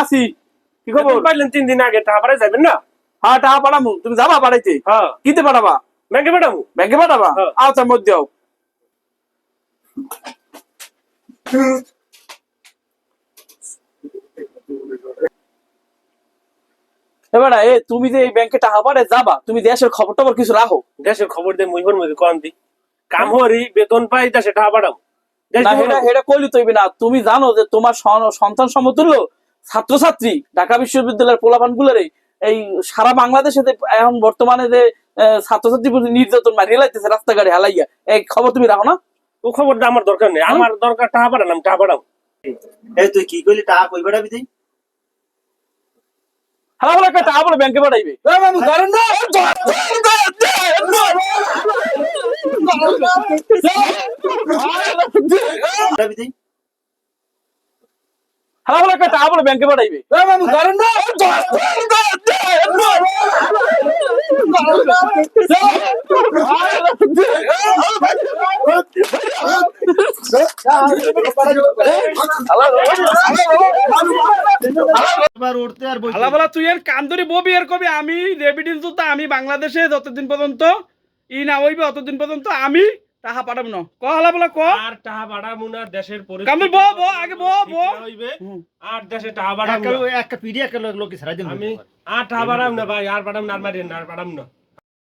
আসি কি খবর? পাইলেন তিন দিন আগে টাকা পাঠাই যাবেন না? হ্যাঁ টাকা পাঠামু। তুমি যাবা পাঠাইতে হ্যাঁ। কিতে পাঠাবা? ব্যাংকে পাঠাবো? ব্যাংকে পাঠাবা? হ্যাঁ। আচ্ছা মধ্যে যাও এবার এ তুমি যে এই ব্যাংকে টাকা পাঠায় যাবা তুমি দেশের খবর টবর কিছু রাখো। দেশের খবর দিয়ে মুই মুখে কম দি। কাম হরি বেতন পাই দেশে টাকা পাঠাবো। না দিব হেটা কইলি তৈবে না। তুমি জানো যে তোমার সন্তান সমতুল্য ছাত্রছাত্রী ঢাকা বিশ্ববিদ্যালয়ের পোলাপান গুলারে এই সারা বাংলাদেশে এখন বর্তমানে যে ছাত্রছাত্রী নির্যাতন মারিয়ে লাইতেছে রাস্তাঘাটে হালাইয়া। এই খবর তুমি রাখো না? ও খবরটা আমার দরকার নেই। আমার দরকার টাকা পাঠালাম টাকা পাঠাবো এই তুই কি কইলি টাকা কই পাঠাবি তুই? হালা বলে টাকা বলে ব্যাংকে পাঠাইবে। তুই হালা বলে একটা টাকা ব্যাংকে পাঠাইবে তুই এর কাম ববি, এর কবি, আমি রেবিডিন তো আমি বাংলাদেশে যতদিন পর্যন্ত ই না হইবে, অতদিন পর্যন্ত আমি তাহা পাঠাবো না। ক হলা বলা ক? আর তাহা পাঠাবো না দেশের কামে বো বো আগে বো বো হইবে আর দেশে টাকা পাঠাবো একটা না। একটা পিডি একটা লোক সারাই দিন আমি আর তাহা পাঠাবো না ভাই আর পাঠাবো না আর মারি না আর পাঠাবো না।